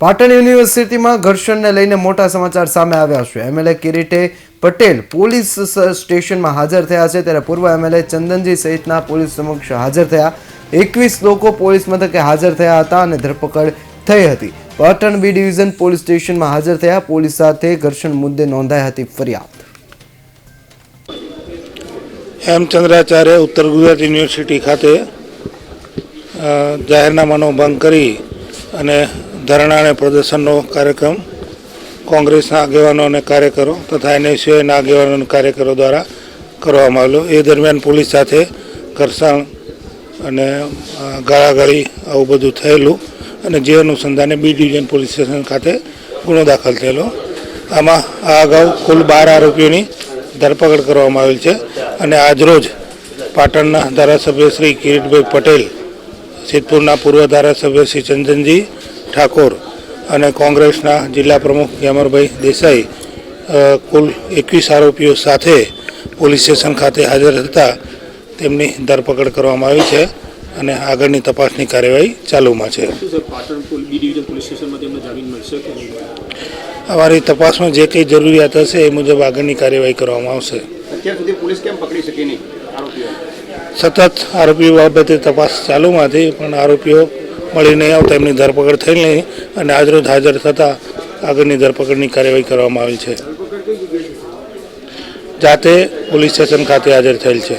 પાટણ યુનિવર્સિટીમાં ઘર્ષણને લઈને મોટા સમાચાર સામે આવ્યા છે. એમએલએ કિરીટે પટેલ પોલીસ સ્ટેશનમાં હાજર થયા છે. ત્યારે પૂર્વ એમએલએ ચંદનજી સહિતના પોલીસ સમક્ષ હાજર થયા. એકવીસ લોકો પોલીસ મથકે હાજર થયા હતા અને ધરપકડ થઈ હતી. પાટણ બી ડિવિઝન પોલીસ સ્ટેશનમાં હાજર થયા. પોલીસ સાથે ઘર્ષણ મુદ્દે નોંધાઈ હતી ફરિયાદ. હેમચંદ્રાચાર્ય ઉત્તર ગુજરાત યુનિવર્સિટી ખાતે જાહેરનામાનો ભંગ કરી અને ધરણા અને પ્રદર્શનનો કાર્યક્રમ કોંગ્રેસના આગેવાનો અને કાર્યકરો તથા એનએસયુઆઈના આગેવાનો અને કાર્યકરો દ્વારા કરવામાં આવેલો. એ દરમિયાન પોલીસ સાથે ઘર્ષણ અને ગાળાગાળી આવું બધું થયેલું અને જે અનુસંધાને બી ડિવિઝન પોલીસ સ્ટેશન ખાતે ગુનો દાખલ થયેલો. આમાં આ અગાઉ કુલ બાર આરોપીઓની ધરપકડ કરવામાં આવેલ છે અને આજરોજ પાટણના ધારાસભ્ય શ્રી કિરીટભાઈ પટેલ, સિદ્ધપુરના પૂર્વ ધારાસભ્ય શ્રી ચંદનજી ઠાકોર અને કોંગ્રેસના જિલ્લા પ્રમુખ ગ્યામરભાઈ દેસાઈ કુલ એકવીસ આરોપીઓ સાથે પોલીસ સ્ટેશન ખાતે હાજર હતા. તેમની ધરપકડ કરવામાં આવી છે અને આગળની તપાસની કાર્યવાહી ચાલુમાં છે. અમારી તપાસમાં જે કંઈ જરૂરિયાત હશે એ મુજબ આગળની કાર્યવાહી કરવામાં આવશે. અત્યાર સુધી પોલીસ કેમ પકડી શકી નહીં આરોપીઓ? સતત આરોપીઓ બાબતે તપાસ ચાલુમાં હતી પણ આરોપીઓ મળી નહીં આવતા, એમની ધરપકડ થઈ નહીં અને આજરોજ હાજર થતાં આગળની ધરપકડની કાર્યવાહી કરવામાં આવી છે. જાતે પોલીસ સ્ટેશન ખાતે હાજર થયેલ છે.